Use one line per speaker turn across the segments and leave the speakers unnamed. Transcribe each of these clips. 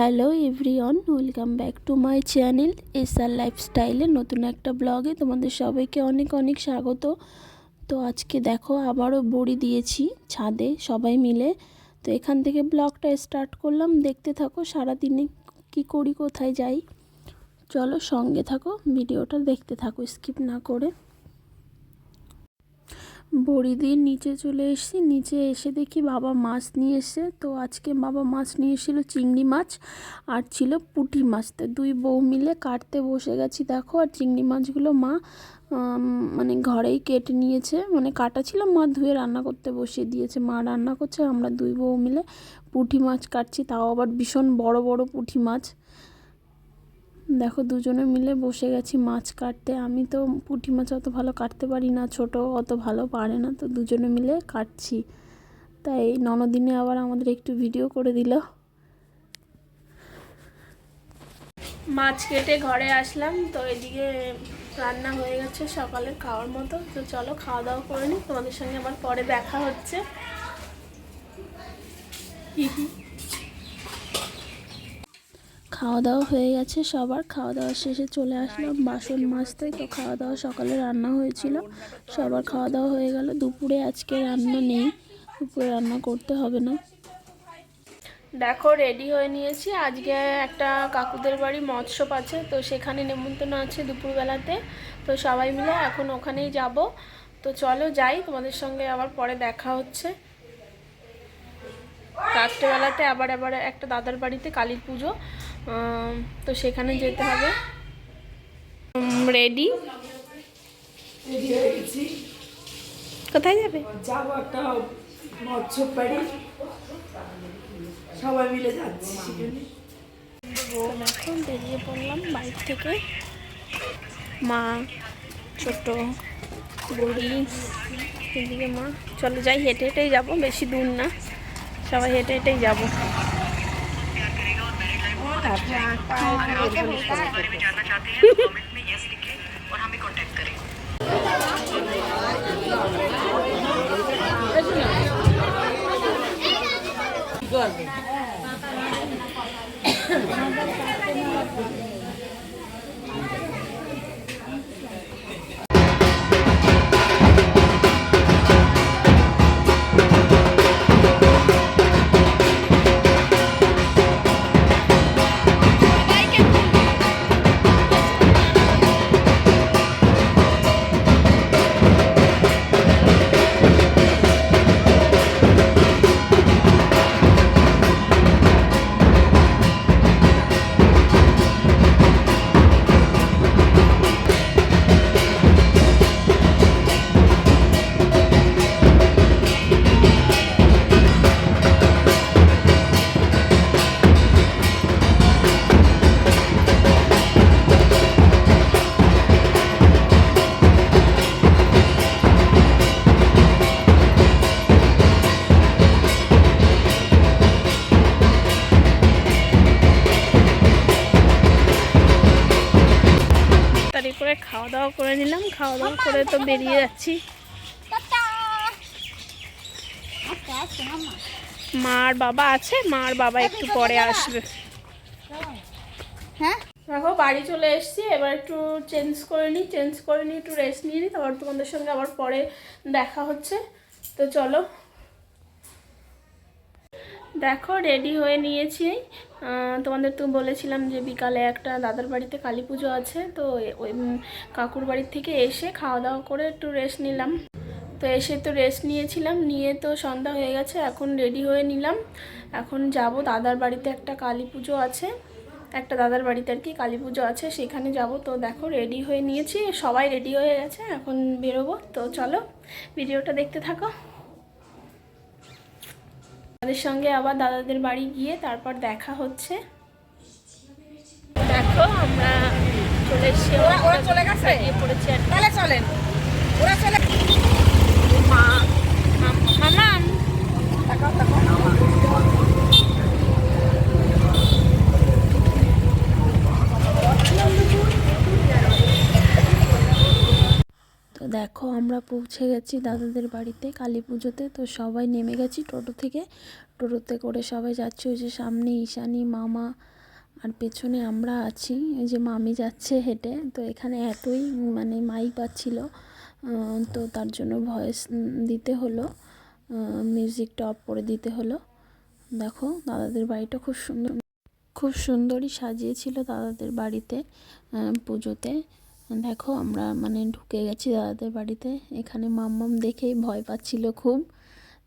Hello everyone, welcome back to my channel S R লাইফস্টাইলের নতুন একটা ব্লগে তোমাদের সবাইকে অনেক অনেক স্বাগত। তো আজকে দেখো আবারও বড়ি দিয়েছি ছাদে সবাই মিলে। তো এখান থেকে ব্লগটা স্টার্ট করলাম। দেখতে থাকো সারাদিনে কি করি কোথায় যাই। চলো সঙ্গে থাকো, ভিডিওটা দেখতে থাকো, স্কিপ না করে। বড়ি দিয়ে নিচে চলে এসেছি। নিচে এসে দেখি বাবা মাছ নিয়ে এসে তো আজকে বাবা মাছ নিয়ে এসেছিল চিংড়ি মাছ আর ছিল পুঁটি মাছ। তো দুই বউ মিলে কাটতে বসে গেছি। দেখো, আর চিংড়ি মাছগুলো মা মানে ঘরেই কেটে নিয়েছে। মানে কাটা ছিল, মা ধুয়ে রান্না করতে বসিয়ে দিয়েছে। মা রান্না করছে, আমরা দুই বউ মিলে পুঁটি মাছ কাটছি। তাও আবার ভীষণ বড় বড় পুঁটি মাছ। দেখো দুজনে মিলে বসে গেছি মাছ কাটতে। আমি তো পুঁটি মাছ অত ভালো কাটতে পারি না, ছোট অত ভালো পারে না, তো দুজনে মিলে কাটছি। তাই ননদিনে আবার আমাদের একটু ভিডিও করে দিল। মাছ কেটে ঘরে আসলাম, তো এদিকে রান্না হয়ে গেছে সকালে খাওয়ার মতো। তো চলো খাওয়া দাওয়া করে নিই তোমাদের সঙ্গে আবার পরে দেখা হচ্ছে। খাওয়া দাওয়া হয়ে গেছে, সবার খাওয়া দাওয়া শেষে চলে আসলাম বাসন মাজতে। তো খাওয়া দাওয়া সকালে রান্না হয়েছিল, সবার খাওয়া দাওয়া হয়ে গেল। দুপুরে আজকে রান্না নেই, দুপুরে রান্না করতে হবে না। দেখো রেডি হয়ে নিয়েছি। আজকে একটা কাকুদের বাড়ি মৎস্যপ আছে, তো সেখানে নেমন্তন্ন আছে দুপুরবেলাতে। তো সবাই মিলে এখন ওখানেই যাব। তো চলো যাই, তোমাদের সঙ্গে আবার পরে দেখা হচ্ছে। রাত্রেবেলাতে আবার আবার একটা দাদার বাড়িতে কালীর পুজো। তো সেখানে যেতে হবে। রেডি কোথায় যাবে?
যাব একটা মৎস্য বাড়ি সবাই মিলে যাচ্ছি সেখানে।
এখন বেরিয়ে পড়লাম বাইক থেকে। মা ছোট বুড়ি এদিকে মা। চলো যাই হেঁটে হেঁটেই যাব। বেশি দূর না। সবাই হেঁটে হেঁটেই যাব। अगर आप भी इस में
जानना चाहते हैं तो कमेंट में यस लिखें और हमें कॉन्टैक्ट करें Good.
নিলাম খাওয়া দাওয়া করে তো বেরিয়ে যাচ্ছি। মার বাবা আছে মার বাবা একটু পরে আসবে।
হ্যাঁ?
দেখো বাড়ি চলে এসছি এবার একটু চেঞ্জ করে নিই চেঞ্জ করে নিই একটু রেস্ট নিয়ে নিই তারপর তোমাদের সঙ্গে আবার পরে দেখা হচ্ছে। তো চলো। দেখো রেডি হয়ে নিয়েছি। তোমাদের তো বলেছিলাম যে বিকালে একটা দাদার বাড়িতে কালী পুজো আছে, তো ওই কাকুর বাড়ির থেকে এসে খাওয়া দাওয়া করে একটু রেস্ট নিলাম। তো এসে তো রেস্ট নিয়েছিলাম, নিয়ে তো সন্ধ্যা হয়ে গেছে, এখন রেডি হয়ে নিলাম। এখন যাব, দাদার বাড়িতে একটা কালী পুজো আছে, একটা দাদার বাড়িতে আর কি কালী পুজো আছে, সেখানে যাব। তো দেখো রেডি হয়ে নিয়েছি, সবাই রেডি হয়ে গেছে, এখন বেরোবো। তো চলো ভিডিওটা দেখতে থাকো। তাদের সঙ্গে আবার দাদাদের বাড়ি গিয়ে তারপর দেখা হচ্ছে। দেখো আমরা চলে এসেছি।
ওরা- ওরা চলে গেছে?
পড়েছি
তাহলে চলেন। ওরা চলে
মা মাম-
তাকাও তাকাও।
আমরা পৌঁছে গেছি দাদাদের বাড়িতে কালী পুজোতে। তো সবাই নেমে গেছি টোটো থেকে। টোটোতে করে সবাই যাচ্ছে ওই যে সামনে ঈশানি, মামা আর পেছনে আমরা আছি। ওই যে মামি যাচ্ছে হেঁটে। তো এখানে এতই মানে মাইক পাচ্ছিল তো তার জন্য ভয়েস দিতে হলো মিউজিকটা অফ করে দিতে হলো। দেখো দাদাদের বাড়িটা খুব সুন্দর, খুব সুন্দরই সাজিয়েছিল দাদাদের বাড়িতে পুজোতে। দেখো, আমরা মানে ঢুকে গেছি দাদাদের বাড়িতে। এখানে মাম্মাম দেখেই ভয় পাচ্ছিল খুব।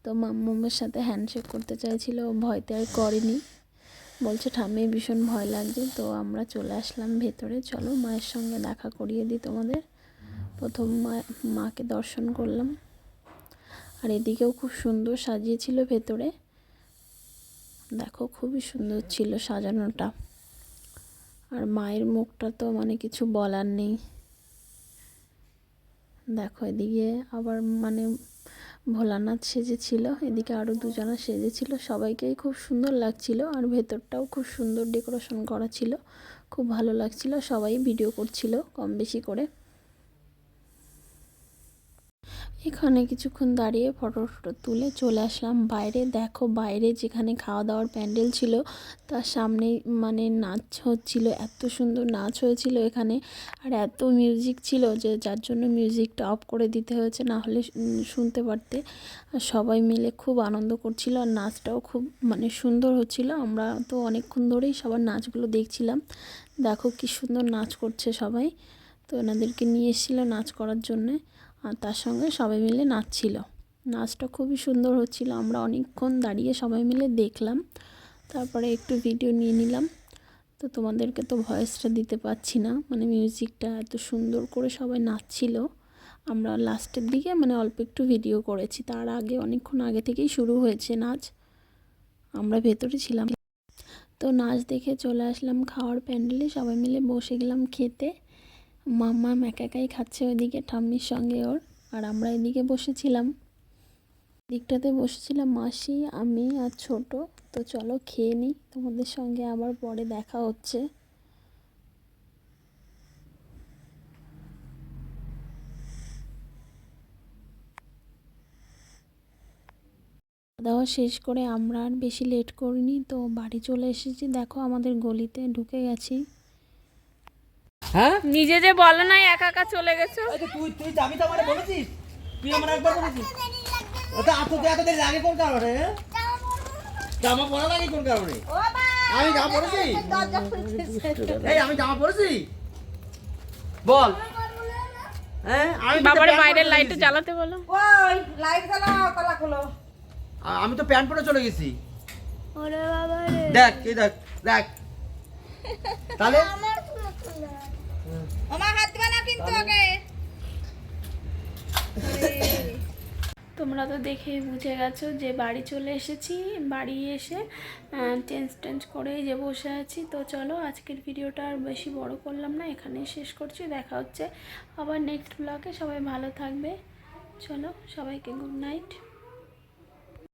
তো মাম্মামের সাথে হ্যান্ডশেক করতে চাইছিল ভয়তে আর করেনি। বলছে, ঠাম্মি, ভীষণ ভয় লাগছে। তো আমরা চলে আসলাম ভেতরে। চলো, মায়ের সঙ্গে দেখা করিয়ে দিই তোমাদের। প্রথম মা, মাকে দর্শন করলাম। আর এদিকেও খুব সুন্দর সাজিয়েছিল ভেতরে। দেখো, খুবই সুন্দর ছিল সাজানোটা। আর মায়ের মুখটা তো মানে কিছু বলার নেই। দেখো, এদিকে আবার মানে ভোলানাথ সেজেছিল, এদিকে আরও দুজনা সেজেছিল। সবাইকেই খুব সুন্দর লাগছিল আর ভেতরটাও খুব সুন্দর ডেকোরেশন করা ছিল। খুব ভালো লাগছিল, সবাই ভিডিও করছিল কম বেশি করে। এখানে কিছুক্ষণ দাঁড়িয়ে ফটো ফটো তুলে চলে আসলাম বাইরে। দেখো বাইরে যেখানে খাওয়া দাওয়ার প্যান্ডেল ছিল, তার সামনে মানে নাচ হচ্ছিল, এত সুন্দর নাচ হয়েছিল এখানে। আর এত মিউজিক ছিল যে যার জন্য মিউজিকটা অফ করে দিতে হয়েছে, না হলে শুনতে পারতে। আর সবাই মিলে খুব আনন্দ করছিল আর নাচটাও খুব মানে সুন্দর হচ্ছিল। আমরা তো অনেকক্ষণ ধরেই সবার নাচগুলো দেখছিলাম। দেখো কি সুন্দর নাচ করছে সবাই। তো ওনাদেরকে নিয়ে এসেছিল নাচ করার জন্যে। আর তার সঙ্গে সবাই মিলে নাচছিল। নাচটা খুবই সুন্দর হচ্ছিল। আমরা অনেকক্ষণ দাঁড়িয়ে সবাই মিলে দেখলাম। তারপরে একটু ভিডিও নিয়ে নিলাম। তো তোমাদেরকে তো ভয়েসটা দিতে পারছি না। মানে মিউজিকটা এত সুন্দর করে সবাই নাচছিল। আমরা লাস্টের দিকে মানে অল্প একটু ভিডিও করেছি। তার আগে অনেকক্ষণ আগে থেকেই শুরু হয়েছে নাচ। আমরা ভেতরে ছিলাম। তো নাচ দেখে চলে আসলাম খাওয়ার প্যান্ডেলে। সবাই মিলে বসে গেলাম খেতে। মাম্মা একাই খাচ্ছে ওইদিকে, ঠাম্মির সঙ্গে ওর। আর আমরা এদিকে বসেছিলাম। দিকটাতে বসেছিলাম মাসি, আমি আর ছোট। তো চলো খেয়ে নিই, তোমাদের সঙ্গে আবার পরে দেখা হচ্ছে। দাওয়া শেষ করে আমরা আর বেশি লেট করিনি, তো বাড়ি চলে এসেছি। দেখো আমাদের গলিতে ঢুকে গেছি।
হ্যাঁ?
নিজে যে বলো নাই একা একা চলে গেছো?
তুই তুই যাবি তো আমারে বলেছিস? তুই আমার একবার বলেছিস? ওটা এত এত দেরি লাগে কোন কারণে হ্যাঁ? জামা পরা লাগে কোন কারণে? আমি জামা পরেছি? এই আমি জামা পরেছি? বল। হ্যাঁ আমি তো
বাবার
প্যান্ট
বাইরের
পরে
লাইটটা
চলে
জ্বালাতে বলো।
ওই লাইট জ্বালাও তালা খোলো।
গেছি। আমি তো প্যান্ট পরে চলে গেছি। দেখ এই দেখ দেখ। তাহলে?
আমার হাত দিবা না কিন্তু ওকে।
তোমরা তো দেখেই বুঝে গেছো যে বাড়ি চলে এসেছি বাড়ি এসে চেঞ্জ টেঞ্জ করেই যে বসে আছি। তো চলো আজকের ভিডিওটা আর বেশি বড় করলাম না এখানেই শেষ করছি। দেখা হচ্ছে আবার নেক্সট ব্লগে সবাই ভালো থাকবে। চলো সবাইকে গুড নাইট